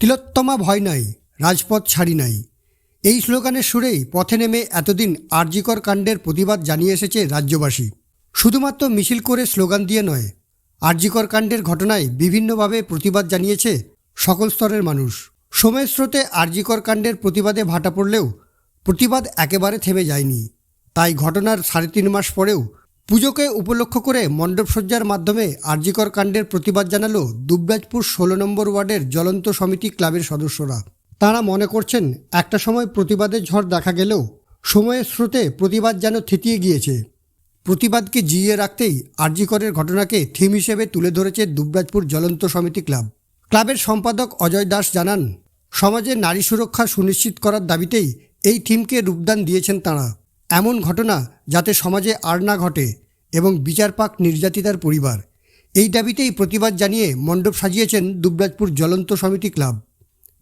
তিলোত্তমা ভয় নাই, রাজপথ ছাড়ি নাই। এই স্লোগানের সুরেই পথে নেমে এতদিন আরজিকর কাণ্ডের প্রতিবাদ জানিয়ে এসেছে রাজ্যবাসী। শুধুমাত্র মিছিল করে স্লোগান দিয়ে নয়, আরজিকর কাণ্ডের ঘটনায় বিভিন্নভাবে প্রতিবাদ জানিয়েছে সকল স্তরের মানুষ। সময়ের স্রোতে আরজিকর কাণ্ডের প্রতিবাদে ভাটা পড়লেও প্রতিবাদ একেবারে থেমে যায়নি। তাই ঘটনার সাড়ে তিন মাস পরেও পুজোকে উপলক্ষ করে মণ্ডপসজ্জার মাধ্যমে আরজিকর কাণ্ডের প্রতিবাদ জানালো দুবরাজপুর ষোলো নম্বর ওয়ার্ডের জ্বলন্ত সমিতি ক্লাবের সদস্যরা। তারা মনে করছেন, একটা সময় প্রতিবাদের ঝড় দেখা গেলেও সময়ের স্রোতে প্রতিবাদ যেন থিতিয়ে গিয়েছে। প্রতিবাদকে জিইয়ে রাখতেই আরজিকরের ঘটনাকে থিম হিসেবে তুলে ধরেছে দুবরাজপুর জ্বলন্ত সমিতি ক্লাব। ক্লাবের সম্পাদক অজয় দাস জানান, সমাজে নারী সুরক্ষা সুনিশ্চিত করার দাবিতেই এই থিমকে রূপদান দিয়েছেন তাঁরা। এমন ঘটনা যাতে সমাজে আর না ঘটে এবং বিচার পাক নির্যাতিতার পরিবার। এই দাবিতেই প্রতিবাদ জানিয়ে মণ্ডপ সাজিয়েছেন দুবরাজপুর জ্বলন্ত সমিতি ক্লাব।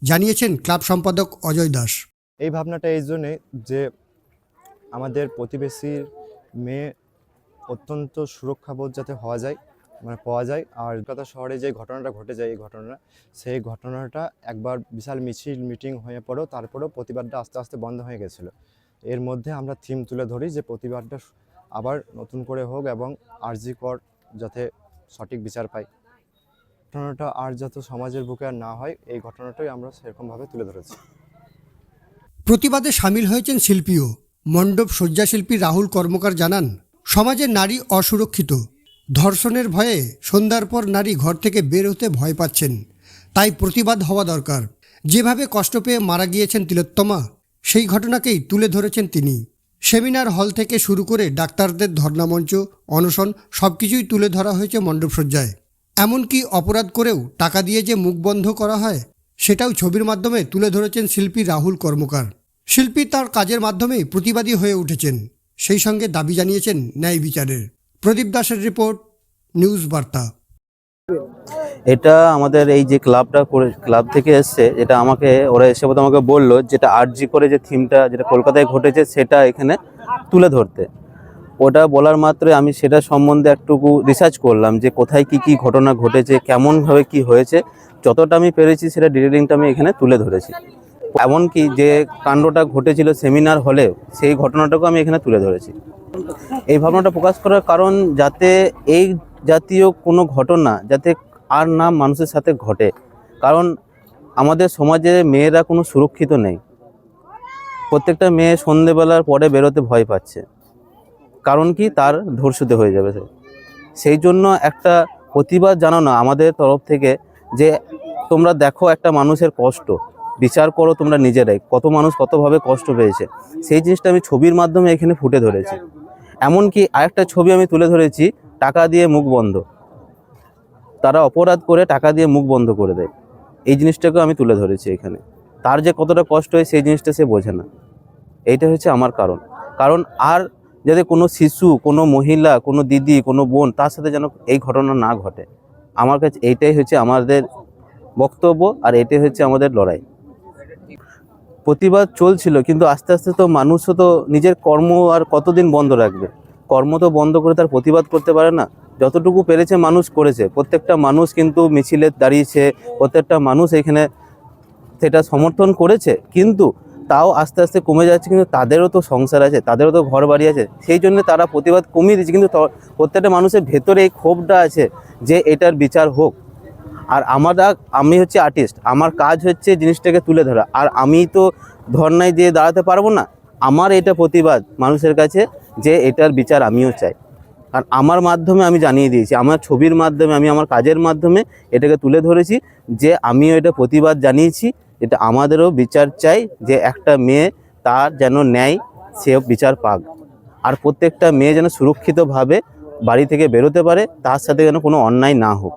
জানিয়েছেন ক্লাব সম্পাদক অজয় দাস। এই ভাবনাটা এই জন্যে যে আমাদের প্রতিবেশীর মেয়ে অত্যন্ত সুরক্ষাবোধ যাতে হওয়া যায় মানে পাওয়া যায়, আর কলকাতা শহরে যে ঘটনাটা ঘটে যায়, এই ঘটনা, সেই ঘটনাটা একবার বিশাল মিছিল, মিটিং হয়ে পড়েও তারপরেও প্রতিবাদটা আস্তে আস্তে বন্ধ হয়ে গেছিল। এর মধ্যে আমরা থিম তুলে ধরি যে প্রতিবাদটা আবার নতুন করে হোক এবং আরজি কর যাতে সঠিক বিচার পায় ঘটনাটা আর যাতে সমাজের বুকে আর না হয়, এই ঘটনাটাই আমরা সেরকমভাবে তুলে ধরেছি। প্রতিবাদে সামিল হয়েছেন শিল্পীও। মণ্ডপ শয্যাশিল্পী রাহুল কর্মকার জানান, সমাজে নারী অসুরক্ষিত। ধর্ষণের ভয়ে সন্ধ্যার পর নারী ঘর থেকে বের হতে ভয় পাচ্ছেন। তাই প্রতিবাদ হওয়া দরকার। যেভাবে কষ্ট পেয়ে মারা গিয়েছেন তিলোত্তমা সেই ঘটনাকেই তুলে ধরেছেন তিনি। সেমিনার হল থেকে শুরু করে ডাক্তারদের ধর্নামঞ্চ, অনশন সব কিছুই তুলে ধরা হয়েছে মণ্ডপসজ্জায়। এমনকি অপরাধ করেও টাকা দিয়ে যে মুখ বন্ধ করা হয়, সেটাও ছবির মাধ্যমে তুলে ধরেছেন শিল্পী রাহুল কর্মকার। শিল্পী তার কাজের মাধ্যমেই প্রতিবাদী হয়ে উঠেছেন। সেই সঙ্গে দাবি জানিয়েছেন ন্যায় বিচারের। প্রদীপ দাসের রিপোর্ট, নিউজ বার্তা। এটা আমাদের এই যে ক্লাবটা করে, ক্লাব থেকে এসছে এটা আমাকে, ওরা এসে বোধ আমাকে বলল যেটা আর্ট জি করে যে থিমটা যেটা কলকাতায় ঘটেছে সেটা এখানে তুলে ধরতে। ওটা বলার মাত্রই আমি সেটা সম্বন্ধে একটুকু রিসার্চ করলাম যে কোথায় কি কি ঘটনা ঘটেছে, কেমনভাবে কি হয়েছে, যতটা আমি পেরেছি সেটা ডিটেলিংটা আমি এখানে তুলে ধরেছি। এমনকি যে কাণ্ডটা ঘটেছিল সেমিনার হলে সেই ঘটনাটাকেও আমি এখানে তুলে ধরেছি। এই ভাবনাটা প্রকাশ করার কারণ যাতে এই জাতীয় কোনো ঘটনা যাতে আর না মানুষের সাথে ঘটে। কারণ আমাদের সমাজে মেয়েরা কোনো সুরক্ষিত নেই। প্রত্যেকটা মেয়ে সন্ধেবেলার পরে বেরোতে ভয় পাচ্ছে। কারণ কি? তার ধর্ষিত হয়ে যাবে সে। সেই জন্য একটা প্রতিবাদ জানানো আমাদের তরফ থেকে যে তোমরা দেখো একটা মানুষের কষ্ট। বিচার করো তোমরা নিজেরাই। কত মানুষ কতভাবে কষ্ট পেয়েছে। সেই জিনিসটা আমি ছবির মাধ্যমে এখানে ফুটে ধরেছি। এমনকি আরেকটা ছবি আমি তুলে ধরেছি টাকা দিয়ে মুখ বন্ধ। তারা অপরাধ করে টাকা দিয়ে মুখ বন্ধ করে দেয়। এই জিনিসটাকেও আমি তুলে ধরেছি এখানে। তার যে কতটা কষ্ট হয় সেই জিনিসটা সে বোঝে না। এইটা হচ্ছে আমার কারণ। কারণ আর যাতে কোনো শিশু, কোনো মহিলা, কোনো দিদি, কোনো বোন তার সাথে যেন এই ঘটনা না ঘটে, আমার কাছে এইটাই হচ্ছে আমাদের বক্তব্য আর এটাই হচ্ছে আমাদের লড়াই। প্রতিবাদ চলছিল কিন্তু আস্তে আস্তে তো মানুষও তো নিজের কর্ম আর কতদিন বন্ধ রাখবে? কর্ম তো বন্ধ করে তার প্রতিবাদ করতে পারে না। যতটুকু পেরেছে মানুষ করেছে। প্রত্যেকটা মানুষ কিন্তু মিছিলে দাঁড়িয়েছে, প্রত্যেকটা মানুষ এখানে সেটা সমর্থন করেছে। কিন্তু তাও আস্তে আস্তে কমে যাচ্ছে, কিন্তু তাদেরও তো সংসার আছে, তাদেরও তো ঘর বাড়ি আছে। সেই জন্য তারা প্রতিবাদ কমিয়ে দিচ্ছে কিন্তু প্রত্যেকটা মানুষের ভেতরে এই ক্ষোভটা আছে যে এটার বিচার হোক। আর আমরা আমি হচ্ছে আর্টিস্ট আমার কাজ হচ্ছে জিনিসটাকে তুলে ধরা। আর আমি তো ধর্নায় দিয়ে দাঁড়াতে পারব না। আমার এটা প্রতিবাদ মানুষের কাছে। যে এটার বিচার আমিও চাই। আর আমার মাধ্যমে আমি জানিয়ে দিয়েছি, আমার ছবির মাধ্যমে, আমি আমার কাজের মাধ্যমে এটাকে তুলে ধরেছি যে আমিও এটা প্রতিবাদ জানিয়েছি, এটা আমাদেরও বিচার চাই যে একটা মেয়ে তার যেন ন্যায় সে বিচার পাক। আর প্রত্যেকটা মেয়ে যেন সুরক্ষিতভাবে বাড়ি থেকে বেরোতে পারে, তার সাথে যেন কোনো অন্যায় না হোক।